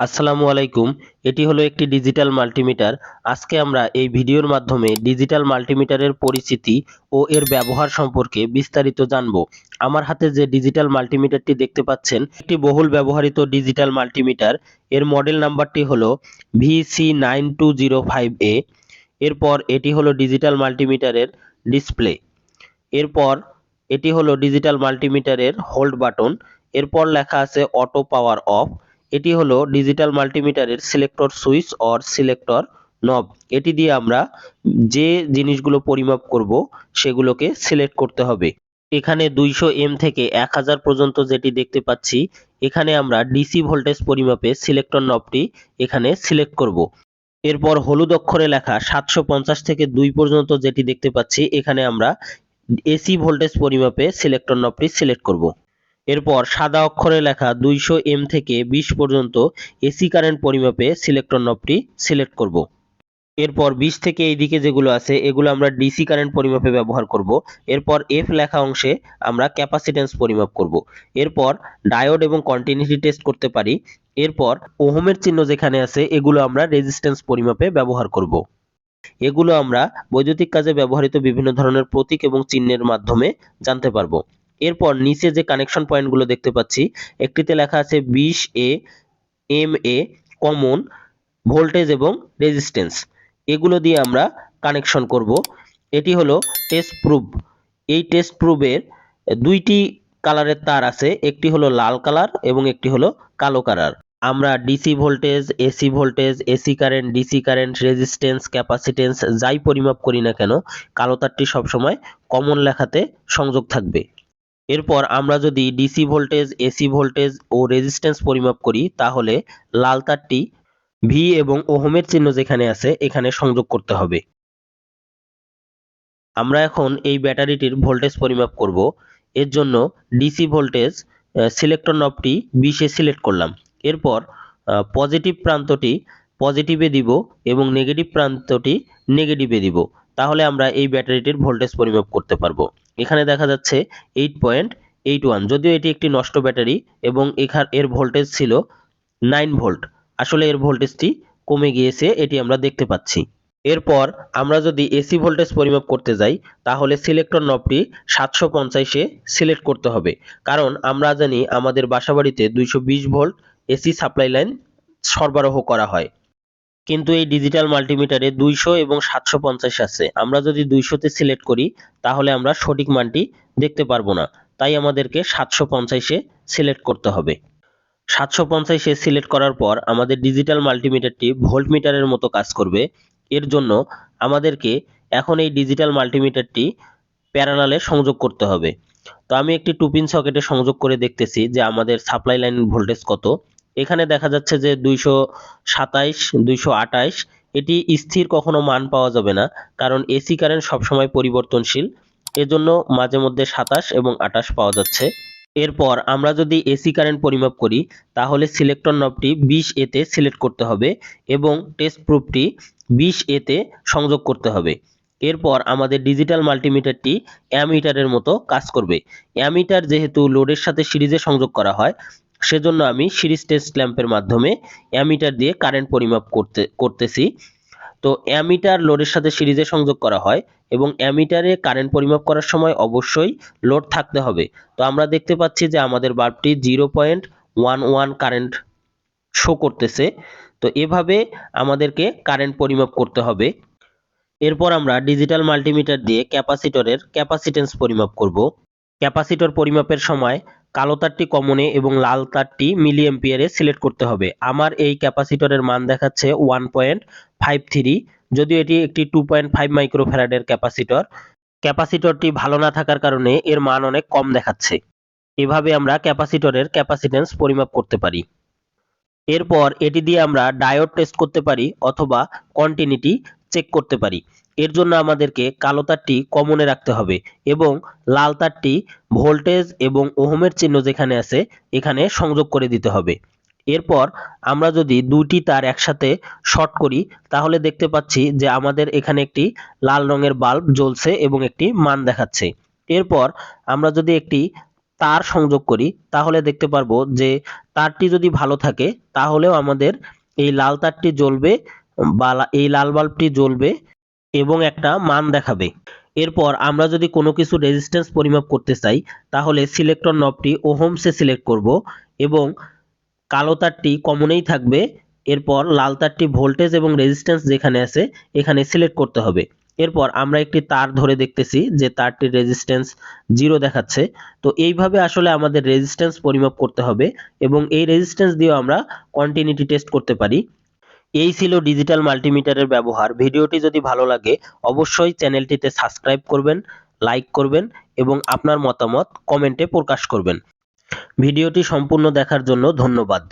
আসসালামু আলাইকুম, এটি হলো একটি ডিজিটাল মাল্টিমিটার আজকে আমরা এই ভিডিওর মাধ্যমে ডিজিটাল মাল্টিমিটারের পরিচিতি ও এর ব্যবহার সম্পর্কে বিস্তারিত জানব। আমার হাতে যে ডিজিটাল মাল্টিমিটারটি দেখতে পাচ্ছেন একটি বহুল ব্যবহৃত ডিজিটাল মাল্টিমিটার এর মডেল নাম্বারটি হলো VC nine two zero five A এরপর এটি হলো ডিজিটাল মাল্টিমিটারের ডিসপ্লে এরপর এটি হলো ডিজিটাল মাল্টিমিটারের হোল্ড বাটন এরপর লেখা আছে অটো পাওয়ার অফ এটি হলো digital মাল্টিমিটারের selector switch or selector knob এটি দিয়ে আমরা যে জিনিসগুলো পরিমাপ করব, সেগুলোকে সিলেক্ট করতে হবে। এখানে দুইশো এম থেকে এক হাজার পর্যন্ত যেটি দেখতে পাচ্ছি, এখানে আমরা ডিসি ভোল্টেজ পরিমাপে সিলেক্টর নবটি এখানে সিলেক্ট করব। এরপর হলুদ অক্ষরে লেখা সাতশো পঞ্চাশ থেকে দুই পর্যন্ত যেটি দেখতে পাচ্ছি, এখানে আমরা এসি ভোল্টেজ পরিমাপে সিলেক্টর নবটি সিলেক্ট করব। এরপর সাদা অক্ষরে লেখা দুইশো এম থেকে বিশ পর্যন্ত এসি কারেন্ট পরিমাপে সিলেক্টর নবটি সিলেক্ট করব। এরপর বিশ থেকে এইদিকে যেগুলো আছে, এগুলো আমরা ডিসি কারেন্ট পরিমাপে ব্যবহার করব। এরপর এফ লেখা অংশে আমরা ক্যাপাসিটেন্স পরিমাপ করব। এরপর ডায়োড এবং কন্টিনিউটি টেস্ট করতে পারি। এরপর ওহমের চিহ্ন যেখানে আছে, এগুলো আমরা রেজিস্ট্যান্স পরিমাপে ব্যবহার করব। এগুলো আমরা বৈদ্যুতিক কাজে ব্যবহৃত বিভিন্ন ধরনের প্রতীক এবং চিহ্নের মাধ্যমে জানতে পারব। এরপর নিচে যে কানেকশন পয়েন্টগুলো দেখতে পাচ্ছি, একটিতে লেখা আছে বিশ A M A common voltage এবং রেজিস্ট্যান্স এগুলো দিয়ে আমরা কানেকশন করব। এটি হলো টেস্ট প্রুফ এই টেস্ট প্রুফের দুইটি কালারের তার আছে, একটি হলো লাল কালার এবং একটি হলো কালো কালার আমরা DC voltage AC voltage AC current DC current resistance capacitance যাই পরিমাপ করি না কেন, কালো তারটি সবসময় কমন লেখাতে সংযোগ থাকবে। এরপর আমরা যদি ডিসি ভোল্টেজ এসি ভোল্টেজ ও রেজিস্ট্যান্স পরিমাপ করি, তাহলে লাল তারটি ভি এবং ওহমের চিহ্ন যেখানে আছে, এখানে সংযোগ করতে হবে। আমরা এখন এই ব্যাটারিটির ভোল্টেজ পরিমাপ করব। এর জন্য ডিসি ভোল্টেজ সিলেক্টর নবটি বিশে সিলেক্ট করলাম। এরপর পজিটিভ প্রান্তটি পজিটিভে দিব এবং নেগেটিভ প্রান্তটি নেগেটিভে দিব। তাহলে আমরা এই ব্যাটারিটির ভোল্টেজ পরিমাপ করতে পারব। এখানে দেখা যাচ্ছে এইট পয়েন্ট এইট ওয়ান যদিও এটি একটি নষ্ট ব্যাটারি এবং এখান এর ভোল্টেজ ছিল নাইন ভোল্ট আসলে এর ভোল্টেজটি কমে গিয়েছে, এটি আমরা দেখতে পাচ্ছি। এরপর আমরা যদি এসি ভোল্টেজ পরিমাপ করতে যাই, তাহলে সিলেক্টর নবটি সাতশো পঞ্চাশে সিলেক্ট করতে হবে। কারণ আমরা জানি আমাদের বাসাবাড়িতে দুইশো বিশ ভোল্ট এসি সাপ্লাই লাইন সরবরাহ করা হয়। কিন্তু এই ডিজিটাল মাল্টিমিটারে দুইশো এবং সাতশো পঞ্চাশ আছে। আমরা যদি দুইশোতে সিলেক্ট করি, তাহলে আমরা সঠিক মানটি দেখতে পারব না। তাই আমাদেরকে সাতশো পঞ্চাশে সিলেক্ট করতে হবে। সাতশো পঞ্চাশে সিলেক্ট করার পর আমাদের ডিজিটাল মাল্টিমিটারটি ভোল্ট মিটারের মতো কাজ করবে। এর জন্য আমাদেরকে এখন এই ডিজিটাল মাল্টিমিটারটি প্যারালালে সংযোগ করতে হবে। তো আমি একটি টুপিন সকেটে সংযোগ করে দেখতেছি যে আমাদের সাপ্লাই লাইন ভোল্টেজ কত। এখানে দেখা যাচ্ছে যে দুইশো সাতাইশ, দুইশো আটাইশ, এটি স্থির কখনো মান পাওয়া যাবে না, কারণ এসি কারেন্ট সবসময় পরিবর্তনশীল। এজন্য মাঝে মধ্যে সাতাশ এবং আটাশ পাওয়া যাচ্ছে। এরপর আমরা যদি এসি কারেন্ট পরিমাপ করি, তাহলে সিলেক্টর নবটি বিশ এতে সিলেক্ট করতে হবে এবং টেস্ট প্রুফটি বিশ এতে সংযোগ করতে হবে। এরপর আমাদের ডিজিটাল মাল্টিমিটারটি অ্যামিটারের মতো কাজ করবে। অ্যামিটার যেহেতু লোডের সাথে সিরিজে সংযোগ করা হয় সেজন্য আমি সিরিজ টেস্ট ল্যাম্পের মাধ্যমে অ্যামিটার দিয়ে কারেন্ট পরিমাপ করতে, করতেছি। তো অ্যামিটার লোডের সাথে সিরিজে সংযোগ করা হয় এবং অ্যামিটারে কারেন্ট পরিমাপ করার সময় অবশ্যই লোড থাকতে হবে। তো আমরা দেখতে পাচ্ছি যে আমাদের বাল্বটি zero point one one current show করতেছে। তো এভাবে আমাদেরকে কারেন্ট পরিমাপ করতে হবে। এরপর আমরা ডিজিটাল মাল্টিমিটার দিয়ে ক্যাপাসিটরের ক্যাপাসিটেন্স পরিমাপ করব। ক্যাপাসিটর পরিমাপের সময় কালো তারটি কমনে এবং লাল তারটি মিলি এম্পিয়ারে সিলেক্ট করতে হবে। আমার এই ক্যাপাসিটরের মান দেখাচ্ছে ওয়ান পয়েন্ট ফাইভ থ্রি, যদিও এটি একটি টু পয়েন্ট ফাইভ মাইক্রোফ্যারাডের ক্যাপাসিটর। ক্যাপাসিটরটি ভালো না থাকার কারণে এর মান অনেক কম দেখাচ্ছে। এভাবে আমরা ক্যাপাসিটরের ক্যাপাসিটেন্স পরিমাপ করতে পারি। এরপর এটি দিয়ে আমরা ডায়োড টেস্ট করতে পারি অথবা কন্টিনিউটি চেক করতে পারি। এর জন্য আমাদেরকে কালো তারটি কমনে রাখতে হবে এবং লাল তারটি ভোল্টেজ এবং ওহমের চিহ্ন যেখানে আছে এখানে সংযোগ করে দিতে হবে। এরপর আমরা যদি দুইটি তার একসাথে শর্ট করি, তাহলে দেখতে পাচ্ছি যে আমাদের এখানে একটি লাল রঙের বাল্ব জ্বলছে এবং একটি মান দেখাচ্ছে। এরপর আমরা যদি একটি তার সংযোগ করি, তাহলে দেখতে পারব যে তারটি যদি ভালো থাকে, তাহলেও আমাদের এই লাল তারটি জ্বলবে বা এই লাল বাল্বটি জ্বলবে এবং একটা মান দেখাবে। এরপর আমরা যদি কোনো কিছু রেজিস্ট্যান্স পরিমাপ করতে চাই, তাহলে সিলেক্টর নবটি ওহমসে সিলেক্ট করব এবং কালো তারটি কমনেই থাকবে। এরপর লাল তারটি ভোল্টেজ এবং রেজিস্ট্যান্স যেখানে আছে, এখানে সিলেক্ট করতে হবে। এরপর আমরা একটি তার ধরে দেখতেছি যে তারটির রেজিস্ট্যান্স জিরো দেখাচ্ছে। তো এইভাবে আসলে আমাদের রেজিস্ট্যান্স পরিমাপ করতে হবে এবং এই রেজিস্ট্যান্স দিয়েও আমরা কন্টিনিউটি টেস্ট করতে পারি। এই ছিল ডিজিটাল মাল্টিমিটারের ব্যবহার। ভিডিওটি যদি ভালো লাগে, অবশ্যই চ্যানেলটিতে সাবস্ক্রাইব করবেন লাইক করবেন এবং আপনার মতামত কমেন্টে প্রকাশ করবেন। ভিডিওটি সম্পূর্ণ দেখার জন্য ধন্যবাদ।